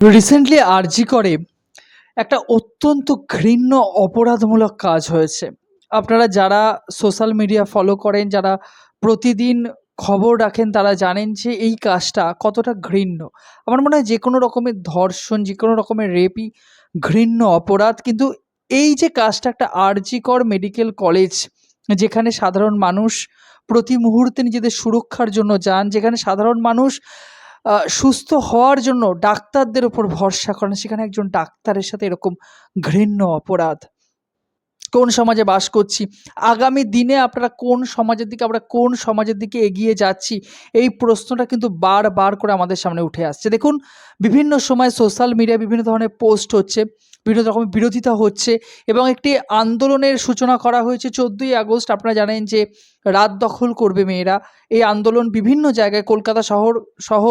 Recently আরজি করে একটা অত্যন্ত ঘৃণ্য অপরাধমূলক কাজ হয়েছে। আপনারা যারা সোশ্যাল মিডিয়া ফলো করেন, যারা প্রতিদিন খবর রাখেন, তারা জানেন যে এই কাজটা কতটা ঘৃণ্য। আমার মনে হয় যে কোনো রকমের ধর্ষণ, যে কোনো রকমের রেপই ঘৃণ্য অপরাধ। কিন্তু এই যে কাজটা একটা আরজিকর মেডিকেল কলেজ যেখানে সাধারণ মানুষ প্রতি মুহূর্তে নিজেদের সুরক্ষার জন্য যান, যেখানে সাধারণ মানুষ সুস্থ হওয়ার জন্য ডাক্তারদের উপর ভরসা করেন। সেখানে একজন ডাক্তারের সাথে এরকম ঘৃণ্য অপরাধ। কোন সমাজে বাস করছি? আগামী দিনে আপনারা কোন সমাজের দিকে, আমরা কোন সমাজের দিকে এগিয়ে যাচ্ছি? এই প্রশ্নটা কিন্তু বারবার করে আমাদের সামনে উঠে আসছে। দেখুন, বিভিন্ন সময় সোশ্যাল মিডিয়ায় বিভিন্ন ধরনের পোস্ট হচ্ছে। বিভিন্ন রকমের বিরোধিতা হচ্ছে এবং একটি আন্দোলনের সূচনা করা হয়েছে চোদ্দোই আগস্ট। আপনারা জানেন যে রাত দখল করবে মেয়েরা। এই আন্দোলন বিভিন্ন জায়গায়, কলকাতা শহর সহ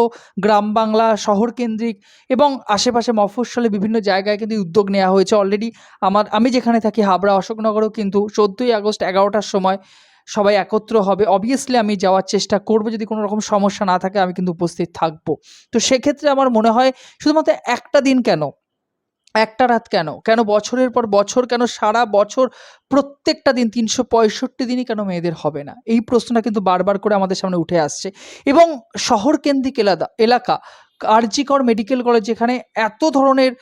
গ্রাম বাংলা শহর কেন্দ্রিক এবং আশেপাশে মফস্বলে বিভিন্ন জায়গায় কিন্তু উদ্যোগ নেওয়া হয়েছে অলরেডি আমার, আমি যেখানে থাকি, হাবড়া, অশোকনগরেও কিন্তু চোদ্দোই আগস্ট এগারোটার সময় সবাই একত্র হবে। অবভিয়াসলি আমি যাওয়ার চেষ্টা করব, যদি কোনো রকম সমস্যা না থাকে আমি কিন্তু উপস্থিত থাকব। তো সেক্ষেত্রে আমার মনে হয় শুধুমাত্র একটা দিন কেন? একটা রাত কেন? কেন বছরের পর বছর? কেন সারা বছর? প্রত্যেকটা দিন তিনশো পঁয়ষট্টি দিনই কেন মেয়েদের হবে না? এই প্রশ্নটা কিন্তু বারবার করে আমাদের সামনে উঠে আসছে। এবং শহর কেন্দ্রিক এলাকা এলাকা আরজিকর মেডিকেল কলেজ যেখানে এত ধরনের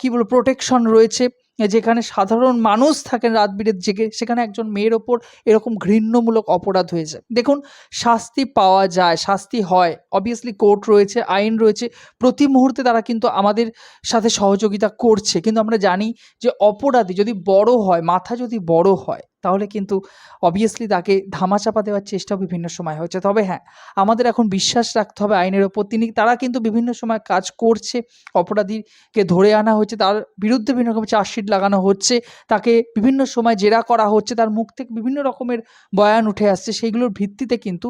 কি বলব প্রোটেকশন রয়েছে। যেখানে সাধারণ মানুষ থাকেন রাত বিরেত জেগে, সেখানে একজন মেয়ের ওপর এরকম ঘৃণ্যমূলক অপরাধ হয়েছে দেখুন, শাস্তি পাওয়া যায়, শাস্তি হয়। অবভিয়াসলি কোর্ট রয়েছে, আইন রয়েছে, প্রতি মুহূর্তে তারা কিন্তু আমাদের সাথে সহযোগিতা করছে। কিন্তু আমরা জানি যে অপরাধী যদি বড় হয়, মাথা যদি বড় হয় তাহলে কিন্তু অবভিয়াসলি তাকে ধামাচাপা দেওয়ার চেষ্টাও বিভিন্ন সময় হয়েছে। তবে হ্যাঁ আমাদের এখন বিশ্বাস রাখতে হবে আইনের ওপর। তিনি, তারা কিন্তু বিভিন্ন সময় কাজ করছে, অপরাধীকে ধরে আনা হচ্ছে, তার বিরুদ্ধে বিভিন্ন রকম চার্জশিট লাগানো হচ্ছে, তাকে বিভিন্ন সময় জেরা করা হচ্ছে, তার মুখ থেকে বিভিন্ন রকমের বয়ান উঠে আসছে, সেইগুলোর ভিত্তিতে কিন্তু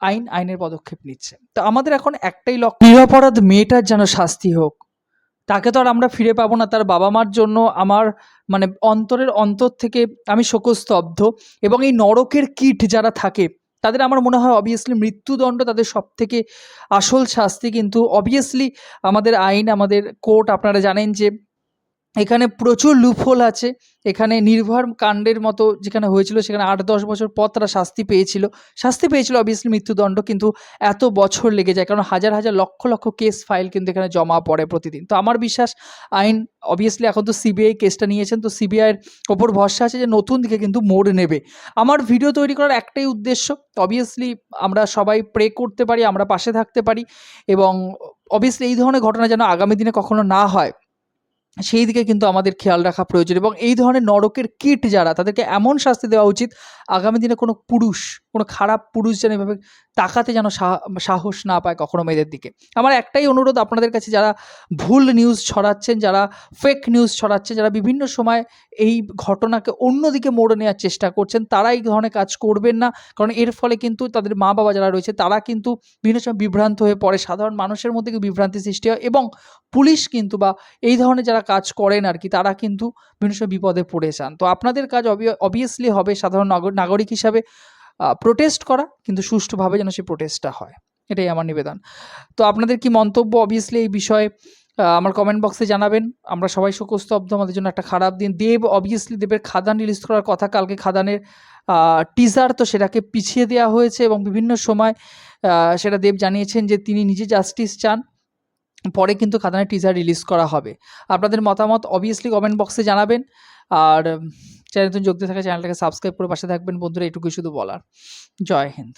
আইন আইনের পদক্ষেপ নিচ্ছে। তো আমাদের এখন একটাই লক্ষ্য, নিরপরাধ মেয়েটার যেন শাস্তি হোক। তাকে তো আর আমরা ফিরে পাবো না, তার বাবা মার জন্য আমার মানে অন্তরের অন্তর থেকে আমি শোকস্তব্ধ। এবং এই নরকের কীট যারা থাকে, তাদের আমার মনে হয় অবভিয়াসলি মৃত্যুদণ্ড তাদের সব থেকে আসল শাস্তি। কিন্তু অবভিয়াসলি আমাদের আইন, আমাদের কোর্ট আপনারা জানেন যে এখানে প্রচুর লুফোল আছে। এখানে নির্ভর কাণ্ডের মতো যেখানে হয়েছিল, সেখানে আট দশ বছর পর তারা শাস্তি পেয়েছিল। শাস্তি পেয়েছিল অবভিয়াসলি মৃত্যুদণ্ড, কিন্তু এত বছর লেগে যায়, কারণ হাজার হাজার লক্ষ লক্ষ কেস ফাইল কিন্তু এখানে জমা পড়ে প্রতিদিন। তো আমার বিশ্বাস, আইন অবভিয়াসলি এখন তো সিবিআই কেসটা নিয়েছেন, তো সিবিআইয়ের ওপর ভরসা আছে যে নতুন দিকে কিন্তু মোড় নেবে। আমার ভিডিও তৈরি করার একটাই উদ্দেশ্য অবভিয়াসলি আমরা সবাই প্রে করতে পারি, আমরা পাশে থাকতে পারি এবং অবভিয়াসলি এই ধরনের ঘটনা যেন আগামী দিনে কখনো না হয়। সেই দিকে কিন্তু আমাদের খেয়াল রাখা প্রয়োজন এবং এই ধরনের নরকের কীট যারা, তাদেরকে এমন শাস্তি দেওয়া উচিত, আগামী দিনে কোনো পুরুষ কোনো খারাপ পুরুষ যেন এভাবে তাকাতে যেন সাহস না পায় কখনো মেয়েদের দিকে। আমার একটাই অনুরোধ আপনাদের কাছে, যারা ভুল নিউজ ছড়াচ্ছেন, যারা ফেক নিউজ ছড়াচ্ছেন, যারা বিভিন্ন সময় এই ঘটনাকে অন্যদিকে মোড়ে নেওয়ার চেষ্টা করছেন, তারা এই ধরনের কাজ করবেন না। কারণ এর ফলে কিন্তু তাদের মা বাবা যারা রয়েছে, তারা কিন্তু বিভিন্ন সময় বিভ্রান্ত হয়ে পড়ে। সাধারণ মানুষের মধ্যে বিভ্রান্তি সৃষ্টি হয় এবং পুলিশ কিন্তু বা এই ধরনের যারা কাজ করেন আর কি, তারা কিন্তু বিভিন্ন সময় বিপদে পড়ে যান। তো আপনাদের কাজ অবভিয়াসলি হবে সাধারণ নাগর- নাগরিক হিসাবে। প্রোটেস্ট করা, কিন্তু সুষ্ঠুভাবে যেন সেই প্রোটেস্টটা হয়। এটাই আমার নিবেদন। তো আপনাদের কি মন্তব্য? অবভিয়াসলি এই বিষয়ে আমার কমেন্ট বক্সে জানাবেন। আমরা সবাই শোকস্তব্ধ, আমাদের জন্য একটা খারাপ দিন। দেব অবভিয়াসলি দেবের খাদান রিলিজ করার কথা কালকে খাদানের টিজার তো সেটাকে পিছিয়ে দেওয়া হয়েছে এবং বিভিন্ন সময় সেটা দেব জানিয়েছেন যে তিনি নিজে জাস্টিস চান। পরে কিন্তু খাদানের টিজার রিলিজ করা হবে। আপনাদের মতামত অবভিয়াসলি কমেন্ট বক্সে জানাবেন। আর চ্যানেল যোগ দিয়ে থাকা চ্যানেলটাকে সাবস্ক্রাইব করে পাশে থাকবেন। বন্ধুরা, এটুকুই শুধু বলার। জয় হিন্দ।